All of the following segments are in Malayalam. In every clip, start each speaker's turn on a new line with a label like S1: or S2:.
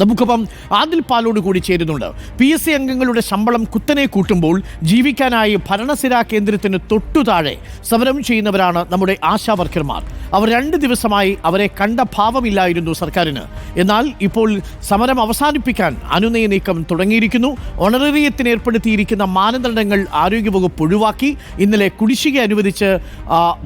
S1: നമുക്കൊപ്പം ആദിൽ പാലോട് കൂടി ചേരുന്നുണ്ട്. പി എസ് സി അംഗങ്ങളുടെ ശമ്പളം കുത്തനെ കൂട്ടുമ്പോൾ ജീവിക്കാനായി ഭരണസിരാ കേന്ദ്രത്തിന് തൊട്ടുതാഴെ സമരം ചെയ്യുന്നവരാണ് നമ്മുടെ ആശാവർക്കർമാർ. അവർ രണ്ട് ദിവസമായി അവരെ കണ്ട ഭാവമില്ലായിരുന്നു സർക്കാരിന്. എന്നാൽ ഇപ്പോൾ സമരം അവസാനിപ്പിക്കാൻ അനുനയ നീക്കം തുടങ്ങിയിരിക്കുന്നു. ഓണറേറിയത്തിന് ഏർപ്പെടുത്തിയിരിക്കുന്ന മാനദണ്ഡങ്ങൾ ആരോഗ്യവകുപ്പ് ഒഴിവാക്കി. ഇന്നലെ കുടിശ്ശിക അനുവദിച്ച്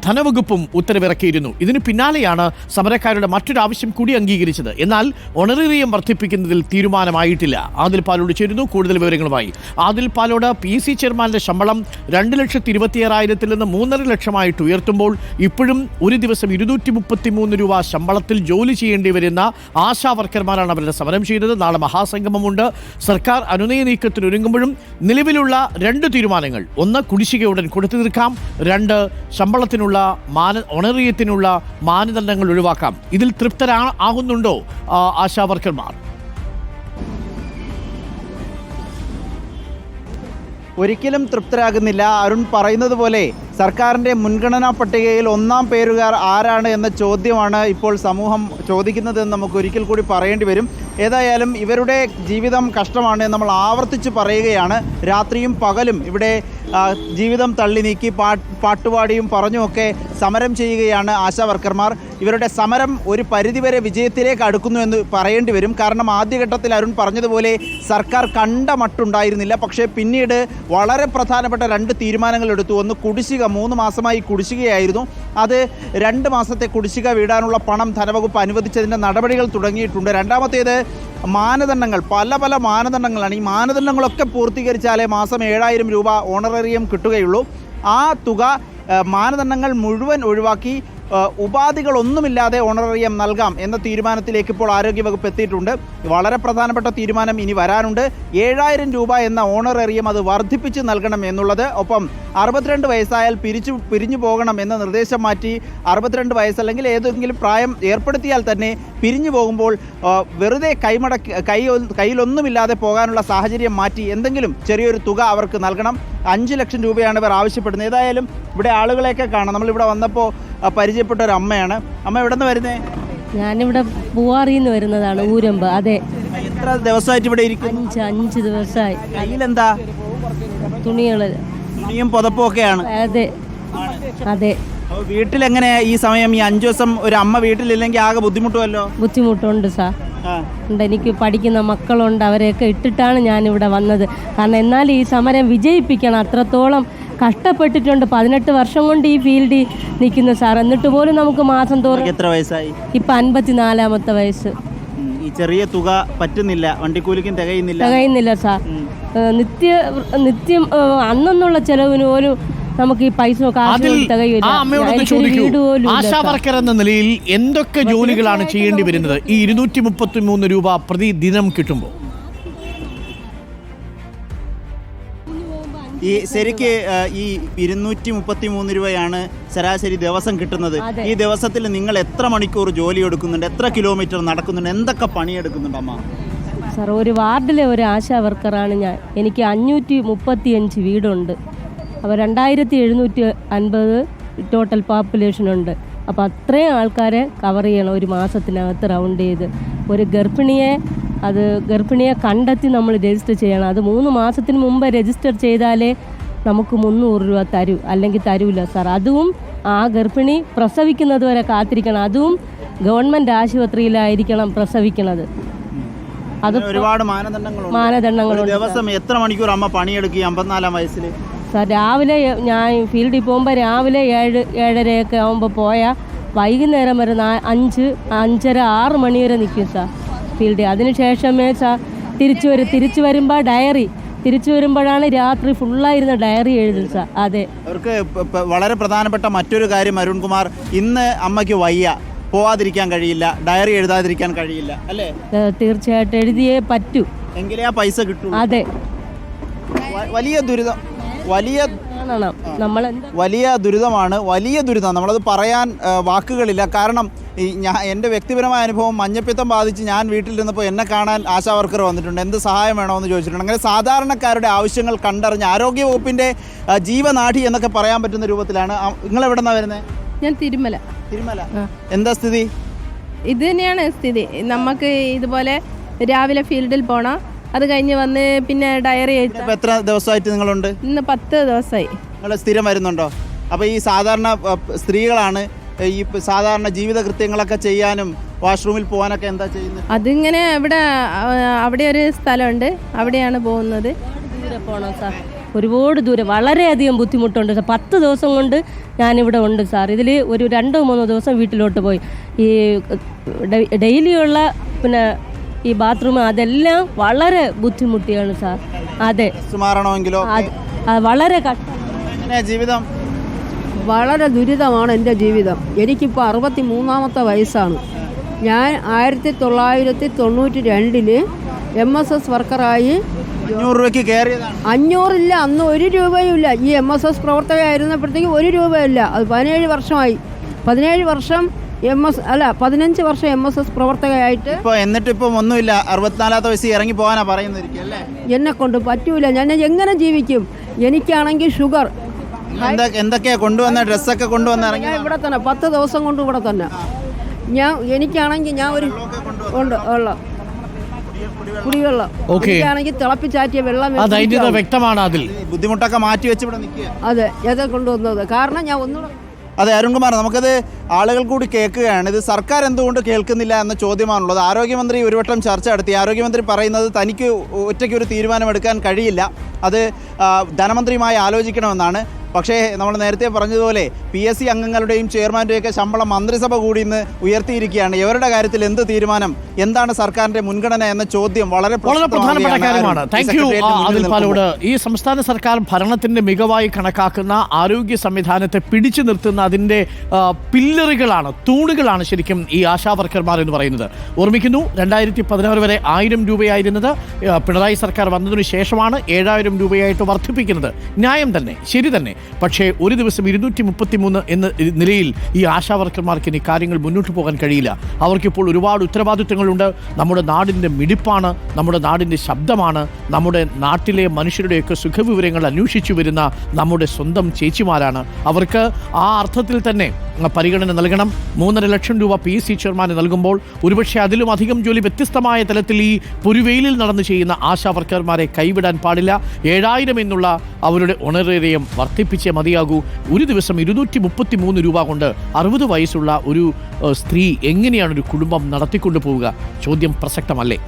S1: ധനവകുപ്പും ഉത്തരവിറക്കിയിരുന്നു. ഇതിന് പിന്നാലെയാണ് സമരക്കാരുടെ മറ്റൊരു ആവശ്യം കൂടി അംഗീകരിച്ചത്. എന്നാൽ ഓണറേറിയം വർദ്ധിപ്പിക്കുന്നതിൽ തീരുമാനമായിട്ടില്ല. ആദിൽ പാലോട് ചേരുന്നു. കൂടുതൽ വിവരങ്ങളുമായി ആദിൽ പാലോട് പി സി ചെയർമാന്റെ ശമ്പളം രണ്ട് ലക്ഷത്തി ഇരുപത്തിയാറായിരത്തിൽ നിന്ന് മൂന്നര ലക്ഷമായിട്ട് ഉയർത്തുമ്പോൾ ഇപ്പോഴും ഒരു ദിവസം ഇരുന്നൂറ്റി മുപ്പത്തി മൂന്ന് രൂപ ശമ്പളത്തിൽ ജോലി ചെയ്യേണ്ടി വരുന്ന ആശാ വർക്കർമാരാണ് അവരുടെ സമരം ചെയ്തത്. നാളെ മഹാസംഗമമുണ്ട്. സർക്കാർ അനുനയ നീക്കത്തിന് ഒരുങ്ങുമ്പോഴും നിലവിലുള്ള രണ്ട് തീരുമാനങ്ങൾ. ഒന്ന് കുടിശ്ശിക ഉടൻ കൊടുത്തു തീർക്കാം. രണ്ട് ശമ്പളത്തിനുള്ള മാന ഒണറിയത്തിനുള്ള മാനദണ്ഡങ്ങൾ ഒഴിവാക്കാം. ഇതിൽ തൃപ്തരാ ആകുന്നുണ്ടോ ആശാ വർക്കർമാർ?
S2: ഒരിക്കലും തൃപ്തരാകുന്നില്ല. അരുൺ പറയുന്നത് പോലെ സർക്കാരിന്റെ മുൻഗണനാ പട്ടികയിൽ ഒന്നാം പേരുകാർ ആരാണ് എന്ന ചോദ്യമാണ് ഇപ്പോൾ സമൂഹം ചോദിക്കുന്നതെന്ന് നമുക്ക് ഒരിക്കൽ കൂടി പറയേണ്ടി വരും. ഏതായാലും ഇവരുടെ ജീവിതം കഷ്ടമാണ് നമ്മൾ ആവർത്തിച്ച് പറയുകയാണ്. രാത്രിയും പകലും ഇവിടെ ജീവിതം തള്ളി നീക്കി പാട്ടുപാടിയും പറഞ്ഞുമൊക്കെ സമരം ചെയ്യുകയാണ് ആശാവർക്കർമാർ ഇവരുടെ സമരം ഒരു പരിധിവരെ വിജയത്തിലേക്ക് അടുക്കുന്നു എന്ന് പറയേണ്ടി വരും. കാരണം ആദ്യഘട്ടത്തിൽ അരുൺ പറഞ്ഞതുപോലെ സർക്കാർ കണ്ട മട്ടുണ്ടായിരുന്നില്ല. പക്ഷേ പിന്നീട് വളരെ പ്രധാനപ്പെട്ട രണ്ട് തീരുമാനങ്ങൾ എടുത്തു. ഒന്ന് കുടിശ്ശിക മൂന്ന് മാസമായി കുടിശ്ശികയായിരുന്നു. അത് രണ്ട് മാസത്തെ കുടിശ്ശിക വീടാനുള്ള പണം ധനവകുപ്പ് അനുവദിച്ചതിന്റെ നടപടികൾ തുടങ്ങിയിട്ടുണ്ട്. രണ്ടാമത്തേത് മാനദണ്ഡങ്ങൾ. പല പല മാനദണ്ഡങ്ങളാണ്. ഈ മാനദണ്ഡങ്ങളൊക്കെ പൂർത്തീകരിച്ചാലേ മാസം ഏഴായിരം രൂപ ഓണറേറിയം കിട്ടുകയുള്ളൂ. ആ തുക മാനദണ്ഡങ്ങൾ മുഴുവൻ ഒഴിവാക്കി ഉപാധികളൊന്നുമില്ലാതെ ഓണറേറിയം നൽകാം എന്ന തീരുമാനത്തിലേക്ക് ഇപ്പോൾ ആരോഗ്യവകുപ്പ് എത്തിയിട്ടുണ്ട്. വളരെ പ്രധാനപ്പെട്ട തീരുമാനം ഇനി വരാനുണ്ട്. ഏഴായിരം രൂപ എന്ന ഓണറേറിയം അത് വർദ്ധിപ്പിച്ച് നൽകണം എന്നുള്ളത്. ഒപ്പം അറുപത്തിരണ്ട് വയസ്സായാൽ പിരിച്ചു പിരിഞ്ഞു പോകണം എന്ന നിർദ്ദേശം മാറ്റി അറുപത്തിരണ്ട് വയസ്സല്ലെങ്കിൽ ഏതെങ്കിലും പ്രായം ഏർപ്പെടുത്തിയാൽ തന്നെ പിരിഞ്ഞു പോകുമ്പോൾ വെറുതെ കൈമടക്കി കൈ കയ്യിലൊന്നുമില്ലാതെ പോകാനുള്ള സാഹചര്യം മാറ്റി എന്തെങ്കിലും ചെറിയൊരു തുക അവർക്ക് നൽകണം. അഞ്ച് ലക്ഷം രൂപയാണ് ഇവർ ആവശ്യപ്പെടുന്നത്. ഏതായാലും ഇവിടെ ആളുകളെയൊക്കെ കാണാം. നമ്മളിവിടെ വന്നപ്പോൾ പരിചയപ്പെട്ട ഒരു അമ്മയാണ്. അമ്മ എവിടെ നിന്ന് വരുന്നേ?
S3: ഞാനിവിടെ പൂവാറിയിൽ നിന്ന് വരുന്നതാണ് ഊരമ്പ്. അതെ.
S2: എത്ര ദിവസമായിട്ട് ഇവിടെ ഇരിക്കും
S3: അഞ്ച് അഞ്ച് ദിവസമായി.
S2: കയ്യിലെന്താ?
S3: തുണികൾ
S2: തുണിയും പുതപ്പും ഒക്കെയാണ്.
S3: അതെ. അതെ.
S2: വീട്ടിൽ വീട്ടിലെങ്ങനെയാ ഈ സമയം? ഈ അഞ്ചു ദിവസം ഒരു അമ്മ വീട്ടിലില്ലെങ്കിൽ ആകെ ബുദ്ധിമുട്ടുമല്ലോ?
S3: ബുദ്ധിമുട്ടുണ്ട് സാർ. ഉണ്ട് എനിക്ക് പഠിക്കുന്ന മക്കളുണ്ട് അവരെയൊക്കെ ഇട്ടിട്ടാണ് ഞാനിവിടെ വന്നത്. കാരണം എന്നാൽ ഈ സമരം വിജയിപ്പിക്കണം. അത്രത്തോളം കഷ്ടപ്പെട്ടിട്ടുണ്ട്. പതിനെട്ട് വർഷം കൊണ്ട് ഈ ഫീൽഡിൽ നിൽക്കുന്ന സാർ. എന്നിട്ട് പോലും നമുക്ക് മാസം തോറും
S2: എത്ര വയസ്സായി?
S3: ഇപ്പം അൻപത്തിനാലാമത്തെ വയസ്സ്.
S2: ഈ ചെറിയ തുക പറ്റുന്നില്ല. വണ്ടിക്കൂലിക്കും തികയുന്നില്ല.
S3: തികയുന്നില്ല സാർ. നിത്യ നിത്യം അന്നുള്ള അന്നെന്നുള്ള ചെലവിന് പോലും നമുക്ക് ഈ പൈസ
S1: ആശാ വർക്കർ എന്ന നിലയിൽ എന്തൊക്കെ ജോലികളാണ് ചെയ്യേണ്ടി വരുന്നത്? ഈ ഇരുന്നൂറ്റി മുപ്പത്തി മൂന്ന് രൂപ പ്രതിദിനം കിട്ടുമ്പോൾ
S2: ഈ ശരിക്ക് ഈ ഇരുന്നൂറ്റി മുപ്പത്തി മൂന്ന് രൂപയാണ് ശരാശരി ദിവസം കിട്ടുന്നത്. ഈ ദിവസത്തിൽ നിങ്ങൾ എത്ര മണിക്കൂർ ജോലി എടുക്കുന്നുണ്ട്? എത്ര കിലോമീറ്റർ നടക്കുന്നുണ്ട്? എന്തൊക്കെ പണിയെടുക്കുന്നുണ്ട് അമ്മ?
S3: സാർ ഒരു വാർഡിലെ ഒരു ആശാ വർക്കറാണ് ഞാൻ. എനിക്ക് അഞ്ഞൂറ്റി മുപ്പത്തി അഞ്ച് വീടുണ്ട്. അപ്പോൾ രണ്ടായിരത്തി എഴുന്നൂറ്റി അൻപത് ടോട്ടൽ പോപ്പുലേഷൻ ഉണ്ട്. അപ്പോൾ അത്രയും ആൾക്കാരെ കവർ ചെയ്യണം ഒരു മാസത്തിനകത്ത് റൗണ്ട് ചെയ്ത്. ഒരു ഗർഭിണിയെ അത് ഗർഭിണിയെ കണ്ടെത്തി നമ്മൾ രജിസ്റ്റർ ചെയ്യണം. അത് മൂന്ന് മാസത്തിന് മുമ്പ് രജിസ്റ്റർ ചെയ്താലേ നമുക്ക് മുന്നൂറ് രൂപ തരൂ. അല്ലെങ്കിൽ തരൂല സാർ. അതും ആ ഗർഭിണി പ്രസവിക്കുന്നത് വരെ കാത്തിരിക്കണം. അതും ഗവൺമെന്റ് ആശുപത്രിയിലായിരിക്കണം പ്രസവിക്കുന്നത് അത്
S2: ഒരുപാട് മാനദണ്ഡങ്ങളുണ്ട്.
S3: മാനദണ്ഡങ്ങളുണ്ട്
S2: ദിവസം എത്ര മണിക്കൂർ അമ്മ പണിയെടുക്കുക അമ്പത്തിനാലാം വയസ്സിൽ
S3: രാവിലെ ഞാൻ ഫീൽഡിൽ പോകുമ്പോൾ രാവിലെ ഏഴ് ഏഴരയൊക്കെ ആകുമ്പോൾ പോയാൽ വൈകുന്നേരം വരെ നാ അഞ്ച് അഞ്ചര ആറ് മണി വരെ നിൽക്കും സാർ ഫീൽഡിൽ. അതിന് ശേഷമേ സാർ തിരിച്ചു വരും തിരിച്ചു വരുമ്പോൾ ഡയറി. തിരിച്ചു വരുമ്പോഴാണ് രാത്രി ഫുള്ളായിരുന്ന ഡയറി എഴുതും സാർ അതെ.
S2: അവർക്ക് വളരെ പ്രധാനപ്പെട്ട മറ്റൊരു കാര്യം അരുൺകുമാർ ഇന്ന് അമ്മയ്ക്ക് വയ്യ. പോവാതിരിക്കാൻ കഴിയില്ല. ഡയറി എഴുതാതിരിക്കാൻ കഴിയില്ല. അല്ലേ?
S3: തീർച്ചയായിട്ടും എഴുതിയേ പറ്റൂ.
S2: എങ്കിലേ ആ പൈസ കിട്ടൂ.
S3: അതെ.
S2: വലിയ ദുരിതം. വലിയ
S3: നമ്മളെന്താ
S2: വലിയ ദുരിതമാണ്. വലിയ ദുരിതം. നമ്മളത് പറയാൻ വാക്കുകളില്ല. കാരണം ഈ ഞാൻ എന്റെ വ്യക്തിപരമായ അനുഭവം മഞ്ഞപ്പിത്തം ബാധിച്ച് ഞാൻ വീട്ടിൽ ഇരുന്നപ്പോൾ എന്നെ കാണാൻ ആശാ വർക്കർ വന്നിട്ടുണ്ട്. എന്ത് സഹായം വേണമെന്ന് ചോദിച്ചിട്ടുണ്ട്. അങ്ങനെ സാധാരണക്കാരുടെ ആവശ്യങ്ങൾ കണ്ടറിഞ്ഞ് ആരോഗ്യവകുപ്പിന്റെ വകുപ്പിന്റെ ജീവനാഡി എന്നൊക്കെ പറയാൻ പറ്റുന്ന രൂപത്തിലാണ്. നിങ്ങൾ എവിടെ നിന്നാണ് വരുന്നത്
S4: ഞാൻ തിരുമല.
S2: തിരുമല. എന്താ സ്ഥിതി?
S4: ഇത് തന്നെയാണ് സ്ഥിതി. നമുക്ക് ഇതുപോലെ രാവിലെ ഫീൽഡിൽ പോകണം അത് കഴിഞ്ഞ് വന്ന് പിന്നെ ഡയറി എഴുതാം.
S2: എത്ര ദിവസമായിട്ട് നിങ്ങളുണ്ട്?
S4: ഇന്ന് പത്ത് ദിവസമായി.
S2: നിങ്ങൾ സ്ഥിരം വരുന്നുണ്ടോ? അപ്പോൾ ഈ സാധാരണ സ്ത്രീകളാണ് ഈ പ- സാധാരണ ജീവിത കൃത്യങ്ങളൊക്കെ ചെയ്യാനും വാഷ്റൂമിൽ പോകാനൊക്കെ എന്താ ചെയ്യുന്നത്?
S4: അതിങ്ങനെ ഇവിടെ ആ, അവിടെ ഒരു സ്ഥലമുണ്ട്. അവിടെയാണ് പോകുന്നത്.
S3: ദൂരെ പോകണം സാർ? ഒരുപാട് ദൂരം. വളരെയധികം ബുദ്ധിമുട്ടുണ്ട് സാർ. പത്ത് ദിവസം കൊണ്ട് ഞാനിവിടെ ഉണ്ട് സാർ. ഇതിൽ ഒരു രണ്ടോ മൂന്നോ ദിവസം വീട്ടിലോട്ട് പോയി. ഈ ഡെയിലിയുള്ള പിന്നെ ഈ ബാത്റൂം അതെല്ലാം വളരെ ബുദ്ധിമുട്ടിയാണ് സാർ. അതെ.
S2: മാറണമെങ്കിലോ
S3: വളരെ
S2: ജീവിതം?
S5: വളരെ ദുരിതമാണ് എന്റെ ജീവിതം. എനിക്കിപ്പോൾ അറുപത്തി മൂന്നാമത്തെ വയസ്സാണ്. ഞാൻ ആയിരത്തി തൊള്ളായിരത്തി തൊണ്ണൂറ്റി രണ്ടിൽ എം എസ് എസ് വർക്കറായി
S2: അഞ്ഞൂറ് രൂപയ്ക്ക് കയറിയതാണ്.
S5: അഞ്ഞൂറില്ല അന്ന് ഒരു രൂപയും ഇല്ല ഈ എം എസ് എസ് പ്രവർത്തകയായിരുന്നപ്പോഴത്തേക്ക് ഒരു രൂപയില്ല അത് പതിനേഴ് വർഷമായി. പതിനേഴ് വർഷം എം എസ് അല്ല പതിനഞ്ച് വർഷം എം എസ് എസ് പ്രവർത്തകയായിട്ട്
S2: ഇപ്പോൾ എന്നിട്ട് ഇപ്പം ഒന്നുമില്ല അറുപത്തിനാലാമത്തെ വയസ്സിൽ ഇറങ്ങി പോകാനാ പറയുന്നിരിക്കും അല്ലേ?
S5: എന്നെ കൊണ്ട് പറ്റൂല. ഞാൻ എങ്ങനെ ജീവിക്കും? എനിക്കാണെങ്കിൽ ഷുഗർ.
S2: എന്താ എന്തൊക്കെയാ കൊണ്ടുവന്ന ഡ്രസ്സൊക്കെ കൊണ്ടുവന്ന് ഇറങ്ങിയാ
S5: ഞാൻ ഇവിടെ തന്നെ പത്ത് ദിവസം കൊണ്ട് ഇവിടെ തന്നെ. ഞാൻ എനിക്കാണെങ്കിൽ ഞാൻ ഒരു ഉണ്ട് ഉള്ള കുടിവെള്ളം. എനിക്കാണെങ്കിൽ തിളപ്പിച്ചാറ്റിയ വെള്ളം.
S1: വ്യക്തമാണ് അതിൽ.
S2: ബുദ്ധിമുട്ടൊക്കെ മാറ്റി വെച്ച് ഇവിടെ നിൽക്കുക
S5: അതെ ഏതാ കൊണ്ടുവന്നത്? കാരണം ഞാൻ ഒന്നുകൂടെ
S2: അതെ അരുൺകുമാർ നമുക്കത് ആളുകൾ കൂടി കേൾക്കുകയാണ്. ഇത് സർക്കാർ എന്തുകൊണ്ട് കേൾക്കുന്നില്ല എന്ന ചോദ്യമാണുള്ളത്. ആരോഗ്യമന്ത്രി ഒരു വട്ടം ചർച്ച നടത്തി. ആരോഗ്യമന്ത്രി പറയുന്നത് തനിക്ക് ഒറ്റയ്ക്ക് ഒരു തീരുമാനമെടുക്കാൻ കഴിയില്ല. അത് ധനമന്ത്രിയുമായി ആലോചിക്കണമെന്നാണ്. പക്ഷേ നമ്മൾ നേരത്തെ പറഞ്ഞതുപോലെ പി എസ് സി അംഗങ്ങളുടെയും ചെയർമാന്റെയൊക്കെ ശമ്പളം മന്ത്രിസഭ കൂടി ഇന്ന് ഉയർത്തിയിരിക്കുകയാണ്. ഇവരുടെ കാര്യത്തിൽ എന്ത് തീരുമാനം? എന്താണ് സർക്കാരിന്റെ മുൻഗണന എന്ന ചോദ്യം വളരെ
S1: വളരെ പ്രധാനപ്പെട്ട കാര്യമാണ്. താങ്ക് യു അതിൽ പാലോട്. ഈ സംസ്ഥാന സർക്കാർ ഭരണത്തിന്റെ മികവായി കണക്കാക്കുന്ന ആരോഗ്യ സംവിധാനത്തെ പിടിച്ചു നിർത്തുന്ന അതിന്റെ പില്ലറുകളാണ് തൂണുകളാണ് ശരിക്കും ഈ ആശാ വർക്കർമാർ എന്ന് പറയുന്നത്. ഓർമ്മിക്കുന്നു രണ്ടായിരത്തി പതിനാറ് വരെ ആയിരം രൂപയായിരുന്നത് പിണറായി സർക്കാർ വന്നതിനു ശേഷമാണ് ഏഴായിരം രൂപയായിട്ട് വർദ്ധിപ്പിക്കുന്നത്. ന്യായം തന്നെ ശരി തന്നെ. പക്ഷേ ഒരു ദിവസം ഇരുന്നൂറ്റി മുപ്പത്തി മൂന്ന് എന്ന നിലയിൽ ഈ ആശാ വർക്കർമാർക്ക് ഇനി കാര്യങ്ങൾ മുന്നോട്ട് പോകാൻ കഴിയില്ല. അവർക്കിപ്പോൾ ഒരുപാട് ഉത്തരവാദിത്തങ്ങളുണ്ട് നമ്മുടെ നാടിന്റെ മിടിപ്പാണ് നമ്മുടെ നാടിന്റെ ശബ്ദമാണ് നമ്മുടെ നാട്ടിലെ മനുഷ്യരുടെയൊക്കെ സുഖവിവരങ്ങൾ അന്വേഷിച്ചു വരുന്ന നമ്മുടെ സ്വന്തം ചേച്ചിമാരാണ്. അവർക്ക് ആ അർത്ഥത്തിൽ തന്നെ പരിഗണന നൽകണം. മൂന്നര ലക്ഷം രൂപ പി സി ചെയർമാന് നൽകുമ്പോൾ ഒരുപക്ഷെ അതിലും അധികം ജോലി വ്യത്യസ്തമായ തലത്തിൽ ഈ പുരുവെയിലിൽ നടന്നു ചെയ്യുന്ന ആശാ വർക്കർമാരെ കൈവിടാൻ പാടില്ല. ഏഴായിരം എന്നുള്ള അവരുടെ ഒണറേറിയം വർദ്ധിപ്പിച്ചേ മതിയാകൂ. ഒരു ദിവസം ഇരുന്നൂറ്റി മുപ്പത്തി മൂന്ന് രൂപ കൊണ്ട് അറുപത് വയസ്സുള്ള ഒരു സ്ത്രീ എങ്ങനെയാണ് ഒരു കുടുംബം നടത്തിക്കൊണ്ടു പോവുക ചോദ്യം പ്രസക്തമല്ലേ?